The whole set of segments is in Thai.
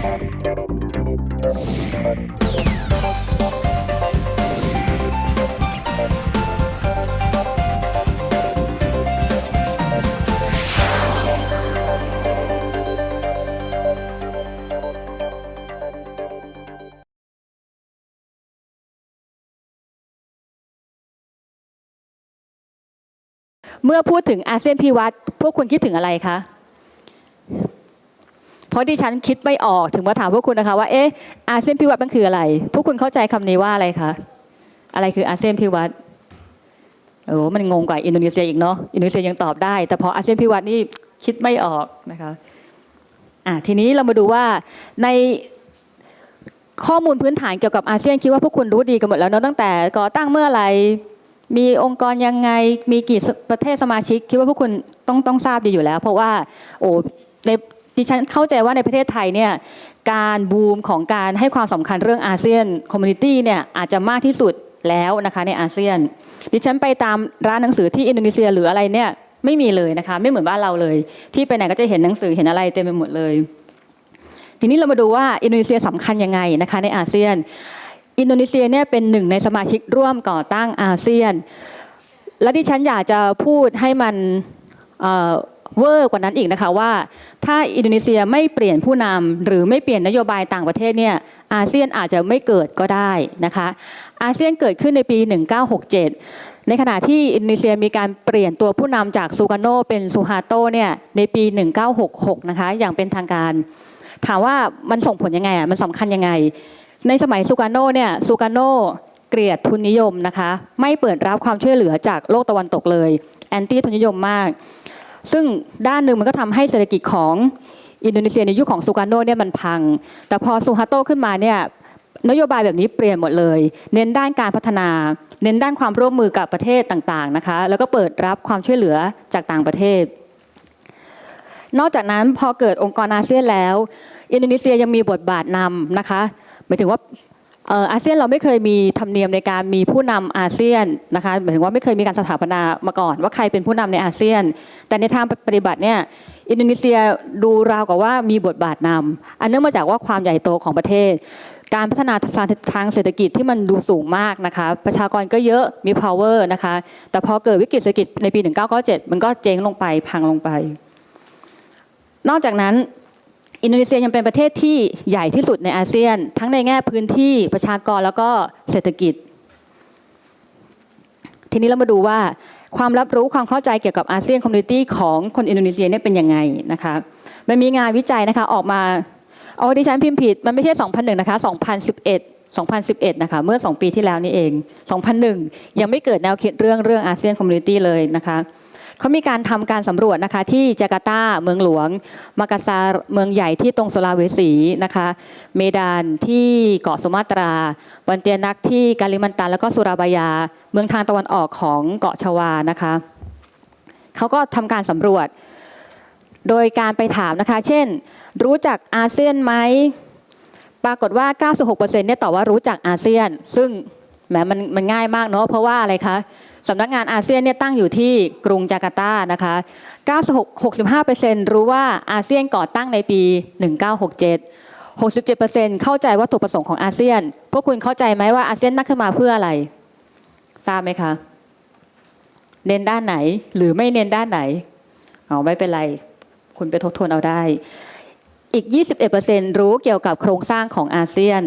เมื่อพูดถึงอาเซียนพิวัตรพวกคุณคิดถึงอะไรคะ ราะดิฉันคิดไม่ออกถึงมาถามพวกคุณนะคะว่าเอ๊ะอาเซียนพิวัตรมันคืออะไร พวกคุณเข้าใจคำนี้ว่าอะไรคะอะไรคืออาเซียนพิวัตรโอ้มันงงกว่าอินโดนีเซียอีกเนาะอินโดนีเซียยังตอบได้ แต่พออาเซียนพิวัตรนี่คิดไม่ออกนะคะอะทีนี้เรามาดูว่าในข้อมูลพื้นฐานเกี่ยวกับอาเซียนคิดว่าพวกคุณรู้ดีกันหมดแล้วเนาะตั้งแต่ก่อตั้งเมื่อไหร่มีองค์กรยังไงมีกี่ประเทศสมาชิก คิดว่าพวกคุณต้องต้องทราบดีอยู่แล้ว เพราะว่าโอ้ใน ดิฉันเข้าใจว่าในประเทศไทยเนี่ยการบูมของการให้ความสำคัญเรื่องอาเซียนคอมมูนิตี้เนี่ยอาจจะมากที่สุดแล้วนะคะในอาเซียน ดิฉันไปตามร้านหนังสือที่อินโดนีเซียหรืออะไรเนี่ยไม่มีเลยนะคะ ไม่เหมือนบ้านเราเลย ที่ไปไหนก็จะเห็นหนังสือเห็นอะไรเต็มไปหมดเลย ทีนี้เรามาดูว่าอินโดนีเซียสำคัญยังไงนะคะ ในอาเซียน อินโดนีเซียเนี่ยเป็นหนึ่งในสมาชิกร่วมก่อตั้งอาเซียน และที่ฉันอยากจะพูดให้มัน เวอร์กว่านั้นอีกนะคะว่า ถ้าอินโดนีเซียไม่เปลี่ยนผู้นำหรือไม่เปลี่ยนนโยบายต่างประเทศเนี่ยอาเซียนอาจจะไม่เกิดก็ได้นะคะอาเซียนเกิดขึ้นในปี 1967 ในขณะที่อินโดนีเซียมีการเปลี่ยนตัวผู้นำจากซูกาโนเป็นซูฮาโตเนี่ยในปี 1966 นะคะอย่างเป็นทางการ ถามว่ามันส่งผลยังไงอะมันสำคัญยังไง ในสมัยซูกาโนเนี่ยซูกาโนเกลียดทุนนิยมนะคะ ไม่เปิดรับความช่วยเหลือจากโลกตะวันตกเลยแอนตี้ทุนนิยมมาก ซึ่งด้านหนึ่งมันก็ทำให้เศรษฐกิจของอินโดนีเซียในยุคของซูการโนเนี่ยมันพัง แต่พอซูฮาโตขึ้นมาเนี่ยนโยบายแบบนี้เปลี่ยนหมดเลย เน้นด้านการพัฒนา เน้นด้านความร่วมมือกับประเทศต่างๆนะคะ แล้วก็เปิดรับความช่วยเหลือจากต่างประเทศ นอกจากนั้นพอเกิดองค์กรอาเซียนแล้ว อินโดนีเซียยังมีบทบาทนำนะคะหมายถึงว่า อ่ออาเซียนเราไม่เคยมีธรรมเนียมในการมีผู้นำอาเซียนนะคะหมายถึงว่าไม่เคยมีการสถาปนามาก่อน ว่าใครเป็นผู้นำในอาเซียน แต่ในทางปฏิบัติเนี่ยอินโดนีเซียดูราวกับว่ามีบทบาทนำอันเนื่องมาจากว่าความใหญ่โตของประเทศ การพัฒนาทางเศรษฐกิจที่มันดูสูงมากนะคะประชากรก็เยอะมี power นะคะแต่พอเกิดวิกฤตเศรษฐกิจในปี 1997 มันก็เจ๊งลงไปพังลงไป นอกจากนั้น อินโดนีเซียยังเป็นประเทศที่ใหญ่ที่สุดในอาเซียน ทั้งในแง่พื้นที่ประชากรแล้วก็เศรษฐกิจ ทีนี้เรามาดูว่าความรับรู้ความเข้าใจเกี่ยวกับอาเซียนคอมมูนิตี้ของคนอินโดนีเซียเนี่ยเป็นยังไงนะคะมันมีงานวิจัยนะคะออกมาเอาดิฉันพิมพ์ผิด มันไม่ใช่ 2001 นะคะ 2011 2011 นะคะ เมื่อ 2 ปีที่แล้วนี่เอง 2001 ยังไม่เกิดแนวคิดเรื่องเรื่องอาเซียนคอมมูนิตี้เลยนะคะ เขามีการทำการสำรวจนะคะที่จาการ์ตาเมืองหลวง มากาซาเมืองใหญ่ที่ตรงโซลาเวสีนะคะ เมดานที่เกาะสุมาตราวันเตียนักที่กาลิมันตันแล้วก็สุราบายา เมืองทางตะวันออกของเกาะชวานะคะเขาก็ทำการสำรวจ โดยการไปถามนะคะ เช่น รู้จักอาเซียนไหมปรากฏว่า 96%เนี่ยตอบว่ารู้จักอาเซียน ซึ่งแหมมันมันง่ายมากเนาะเพราะว่าอะไรคะ สำนักงานอาเซียนเนี่ยตั้งอยู่ที่กรุงจาการ์ตานะคะ96 65%รู้ว่าอาเซียนก่อตั้งในปี 1967 67%เข้าใจวัตถุประสงค์ของอาเซียน พวกคุณเข้าใจไหมว่าอาเซียนตั้งขึ้นมาเพื่ออะไร ทราบไหมคะ เน้นด้านไหนหรือไม่เน้นด้านไหนอ๋อไม่เป็นไร คุณไปทบทวนเอาได้ อีก 21%รู้เกี่ยวกับโครงสร้างของอาเซียน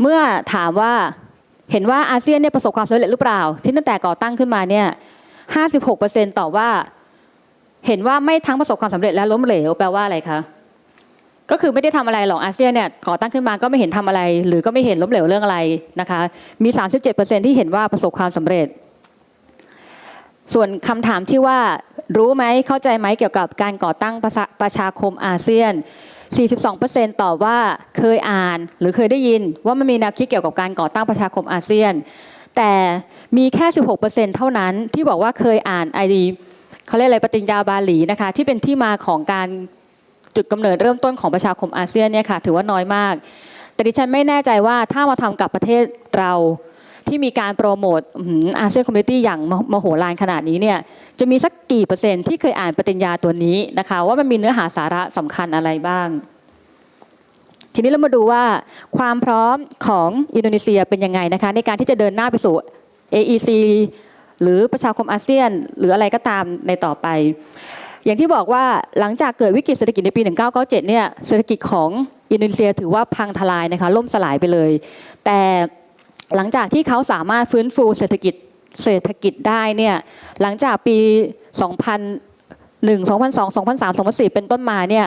เมื่อถามว่า เห็นว่าอาเซียนเนี่ยประสบความสำเร็จหรือเปล่า ที่ตั้งแต่ก่อตั้งขึ้นมาเนี่ย56%ตอบว่า เห็นว่าไม่ทั้งประสบความสำเร็จและล้มเหลวแปลว่าอะไรคะก็คือไม่ได้ทำอะไรหรอกอาเซียนเนี่ยก่อตั้งขึ้นมาก็ไม่เห็นทำอะไร หรือก็ไม่เห็นล้มเหลวเรื่องอะไรนะคะมี 37%ที่เห็นว่าประสบความสำเร็จ ส่วนคำถามที่ว่ารู้ไหมเข้าใจไหมเกี่ยวกับการก่อตั้งประชาประชาคมอาเซียน 42%ตอบว่าเคยอ่านหรือเคยได้ยิน ว่ามันมีแนวคิดเกี่ยวกับการก่อตั้งประชาคมอาเซียน แต่มีแค่ 16%เท่านั้นที่บอกว่าเคยอ่านไอดีเขาเรียกอะไรปฏิญญาบาหลีนะคะที่เป็นที่มาของการจุดกำเนิดเริ่มต้นของประชาคมอาเซียนเนี่ยค่ะถือว่าน้อยมาก แต่ดิฉันไม่แน่ใจว่าถ้ามาทำกับประเทศเรา ที่มีการโปรโมทอาเซียนคอมมูนิตี้อย่างมโหฬารขนาดนี้เนี่ยจะมีสักกี่เปอร์เซ็นต์ที่เคยอ่านปฏิญญาตัวนี้นะคะว่ามันมีเนื้อหาสาระสำคัญอะไรบ้าง ทีนี้เรามาดูว่าความพร้อมของอินโดนีเซียเป็นยังไงนะคะในการที่จะเดินหน้าไปสู่ AEC หรือประชาคมอาเซียน หรืออะไรก็ตามในต่อไป อย่างที่บอกว่าหลังจากเกิดวิกฤตเศรษฐกิจในปี 1997 เนี่ยเศรษฐกิจของอินโดนีเซียถือว่าพังทลายนะคะล่มสลายไปเลย แต่ หลังจากที่เขาสามารถฟื้นฟูเศรษฐกิจเศรษฐกิจได้เนี่ยหลังจากปี 2001 2002 2003 2004 เป็นต้นมาเนี่ย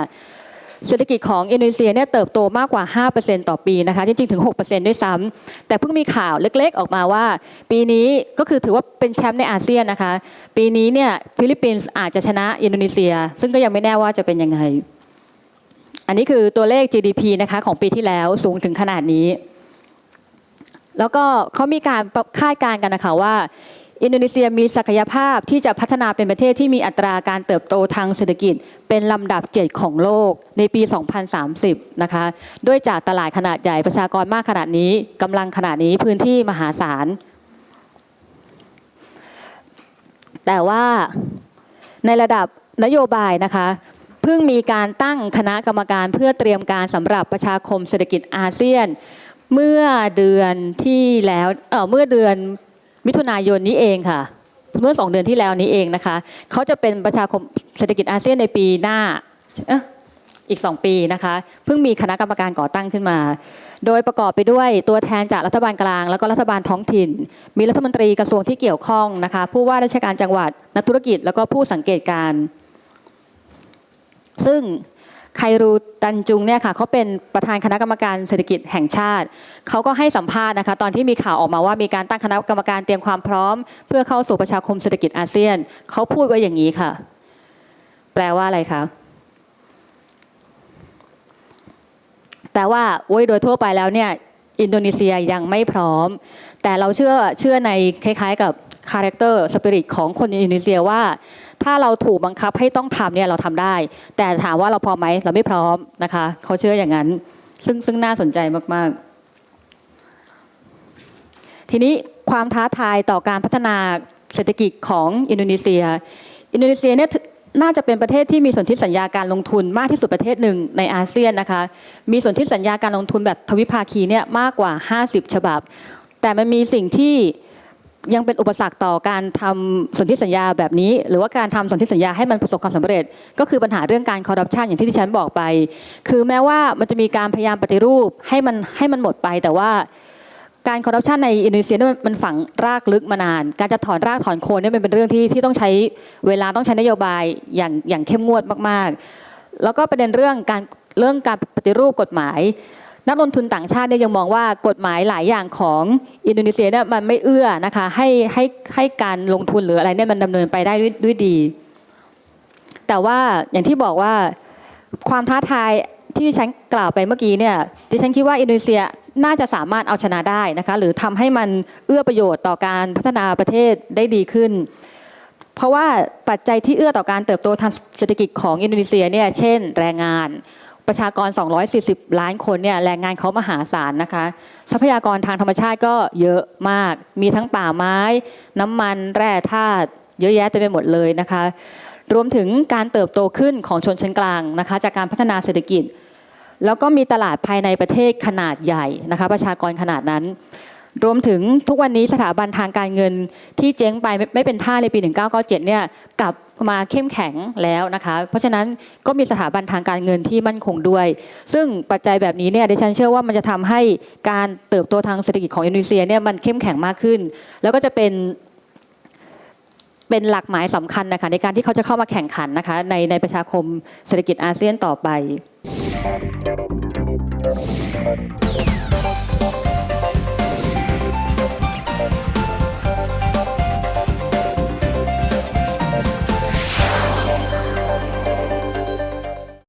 เศรษฐกิจของอินโดนีเซียเนี่ยเติบโตมากกว่า 5%ต่อปีนะคะจริงๆ ถึง 6%ด้วยซ้ำแต่เพิ่งมีข่าวเล็กๆ ออกมาว่า ปีนี้ก็คือถือว่าเป็นแชมป์ในอาเซียนนะคะ ปีนี้เนี่ยฟิลิปปินส์อาจจะชนะอินโดนีเซีย ซึ่งก็ยังไม่แน่ว่าจะเป็นยังไง อันนี้คือตัวเลข GDP นะคะของปีที่แล้วสูงถึงขนาดนี้ แล้วก็เขามีการคาดการณ์กันนะคะว่า อินโดนีเซียมีศักยภาพที่จะพัฒนาเป็นประเทศที่มีอัตราการเติบโตทางเศรษฐกิจ เป็นลำดับ 7 ของโลกในปี 2030 นะคะด้วยจากตลาดขนาดใหญ่ประชากรมากขนาดนี้กำลังขนาดนี้พื้นที่มหาศาล แต่ว่าในระดับนโยบายนะคะเพิ่งมีการตั้งคณะกรรมการเพื่อเตรียมการสำหรับประชาคมเศรษฐกิจอาเซียน เมื่อเดือนที่แล้วเออเมื่อเดือนมิถุนายนนี้เองค่ะ เมื่อสองเดือนที่แล้วนี้เองนะคะเขาจะเป็นประชาคมเศรษฐกิจอาเซียนในปีหน้าเอ๊ะอีก 2 ปีนะคะเพิ่งมีคณะกรรมการก่อตั้งขึ้นมา โดยประกอบไปด้วยตัวแทนจากรัฐบาลกลาง แล้วก็รัฐบาลท้องถิ่น มีรัฐมนตรีกระทรวงที่เกี่ยวข้องนะคะ ผู้ว่าราชการจังหวัดนักธุรกิจแล้วก็ผู้สังเกตการณ์ซึ่ง ไครูตันจุงเนี่ยค่ะเขาเป็นประธานคณะกรรมการเศรษฐกิจแห่งชาติ เขาก็ให้สัมภาษณ์นะคะ ตอนที่มีข่าวออกมาว่ามีการตั้งคณะกรรมการเตรียมความพร้อม เพื่อเข้าสู่ประชาคมเศรษฐกิจอาเซียน เขาพูดไว้อย่างนี้ค่ะ แปลว่าอะไรคะแปลว่าโอ้ยโดยทั่วไปแล้วเนี่ยอินโดนีเซียยังไม่พร้อม แต่เราเชื่อเชื่อในคล้าย ๆ กับคาแรคเตอร์สปิริตของคนอินโดนีเซียว่า ถ้าเราถูกบังคับให้ต้องทำเนี่ยเราทำได้ แต่ถามว่าเราพร้อมไหมเราไม่พร้อมนะคะเขาเชื่ออย่างนั้น ซึ่งซึ่งน่าสนใจมากๆ ทีนี้ความท้าทายต่อการพัฒนาเศรษฐกิจของอินโดนีเซีย อินโดนีเซียเนี่ยน่าจะเป็นประเทศที่มีสนธิสัญญาการลงทุนมากที่สุดประเทศหนึ่งในอาเซียนนะคะ มีสนธิสัญญาการลงทุนแบบทวิภาคีเนี่ยมากกว่า 50 ฉบับ แต่มันมีสิ่งที่ ยังเป็นอุปสรรคต่อการทำสนธิสัญญาแบบนี้ หรือว่าการทำสนธิสัญญาให้มันประสบความสำเร็จ ก็คือปัญหาเรื่องการคอร์รัปชันอย่างที่ดิฉันบอกไป คือแม้ว่ามันจะมีการพยายามปฏิรูปให้มันให้มันหมดไปแต่ว่าการคอร์รัปชันในอินโดนีเซียนี่มันฝังรากลึกมานาน การจะถอนรากถอนโคนนี่มันเป็นเรื่องที่ที่ต้องใช้เวลาต้องใช้นโยบายอย่างอย่างเข้มงวดมาก ๆ แล้วก็ประเด็นเรื่องการเรื่องการปฏิรูปกฎหมาย นักลงทุนต่างชาติเนี่ยยังมองว่ากฎหมายหลายอย่างของอินโดนีเซียเนี่ยมันไม่เอื้อนะคะให้ให้ให้การลงทุนหรืออะไรเนี่ยมันดำเนินไปได้ด้วยด้วยดี แต่ว่าอย่างที่บอกว่าความท้าทายที่ฉันกล่าวไปเมื่อกี้เนี่ยดิฉันคิดว่าอินโดนีเซียน่าจะสามารถเอาชนะได้นะคะหรือทำให้มันเอื้อประโยชน์ต่อการพัฒนาประเทศได้ดีขึ้น เพราะว่าปัจจัยที่เอื้อต่อการเติบโตทางเศรษฐกิจของอินโดนีเซียเนี่ยเช่น แรงงาน ประชากร 240 ล้านคนเนี่ยแรงงานเขามหาศาลนะคะ ทรัพยากรทางธรรมชาติก็เยอะมาก มีทั้งป่าไม้ น้ำมันแร่ธาตุเยอะแยะเต็มไปหมดเลยนะคะ รวมถึงการเติบโตขึ้นของชนชั้นกลางนะคะ จากการพัฒนาเศรษฐกิจ แล้วก็มีตลาดภายในประเทศขนาดใหญ่นะคะ ประชากรขนาดนั้น รวมถึงทุกวันนี้สถาบันทางการเงินที่เจ๊งไปไม่ไม่เป็นท่าในปี 1997 เนี่ยกลับมาเข้มแข็งแล้วนะคะ เพราะฉะนั้นก็มีสถาบันทางการเงินที่มั่นคงด้วย ซึ่งปัจจัยแบบนี้เนี่ยดิฉันเชื่อว่ามันจะทำให้การเติบโตทางเศรษฐกิจของอินโดนีเซียเนี่ยมันเข้มแข็งมากขึ้น แล้วก็จะเป็นเป็นหลักหมายสำคัญนะคะในการที่เขาจะเข้ามาแข่งขันนะคะในในประชาคมเศรษฐกิจอาเซียนต่อไป